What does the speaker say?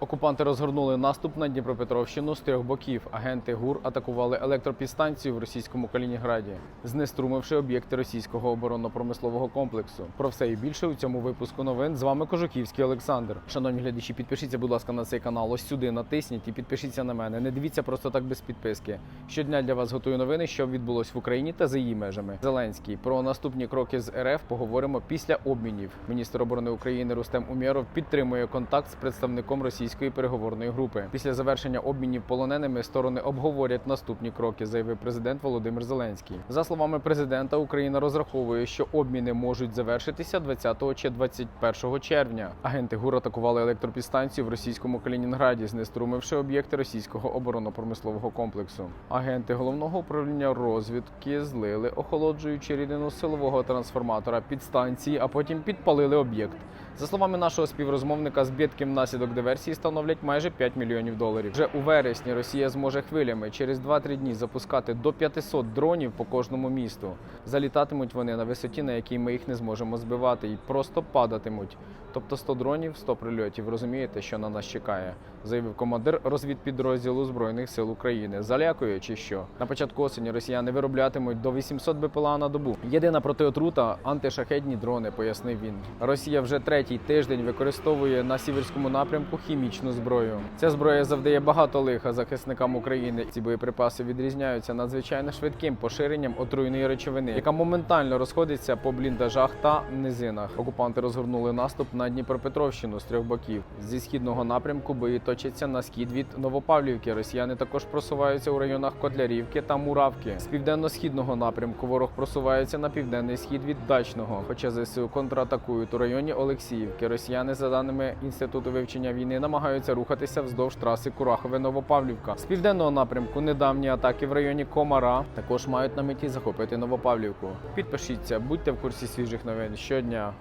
Окупанти розгорнули наступ на Дніпропетровщину з трьох боків. Агенти ГУР атакували електропідстанцію в російському Калінінграді, знеструмивши об'єкти російського оборонно-промислового комплексу. Про все і більше у цьому випуску новин. З вами Кожуківський Олександр. Шановні глядачі, підпишіться, будь ласка, на цей канал. Ось сюди натисніть і підпишіться на мене. Не дивіться просто так без підписки. Щодня для вас готую новини, що відбулось в Україні та за її межами. Зеленський про наступні кроки з РФ поговоримо після обмінів. Міністр оборони України Рустем Умєров підтримує контакт з представником російської переговорної групи. Після завершення обмінів полоненими сторони обговорять наступні кроки, заявив президент Володимир Зеленський. За словами президента, Україна розраховує, що обміни можуть завершитися 20 чи 21 червня. Агенти ГУР атакували електропідстанцію в російському Калінінграді, знеструмивши об'єкти російського оборонно-промислового комплексу. Агенти головного управління розвідки злили охолоджуючи рідину силового трансформатора підстанції, а потім підпалили об'єкт. За словами нашого співрозмовника, збитки внаслідок диверсії становлять майже 5 мільйонів доларів. Вже у вересні Росія зможе хвилями через 2-3 дні запускати до 500 дронів по кожному місту. Залітатимуть вони на висоті, на якій ми їх не зможемо збивати, і просто падатимуть. Тобто 100 дронів, 100 прильотів. Розумієте, що на нас чекає? Заявив командир розвідпідрозділу збройних сил України. Залякує чи що? На початку осені росіяни вироблятимуть до 800 БПЛА на добу. Єдина протиотрута антишахедні дрони, пояснив він. Росія вже третій тиждень використовує на сіверському напрямку хімічну зброю. Ця зброя завдає багато лиха захисникам України. Ці боєприпаси відрізняються надзвичайно швидким поширенням отруйної речовини, яка моментально розходиться по бліндажах та низинах. Окупанти розгорнули наступ Дніпропетровщину з трьох боків. Зі східного напрямку бої точаться на схід від Новопавлівки. Росіяни також просуваються у районах Котлярівки та Муравки. З південно-східного напрямку ворог просувається на південний схід від Дачного. Хоча ЗСУ контратакують у районі Олексіївки. Росіяни, за даними інституту вивчення війни, намагаються рухатися вздовж траси Курахове-Новопавлівка. З південного напрямку недавні атаки в районі Комара також мають на меті захопити Новопавлівку. Підпишіться, будьте в курсі свіжих новин щодня.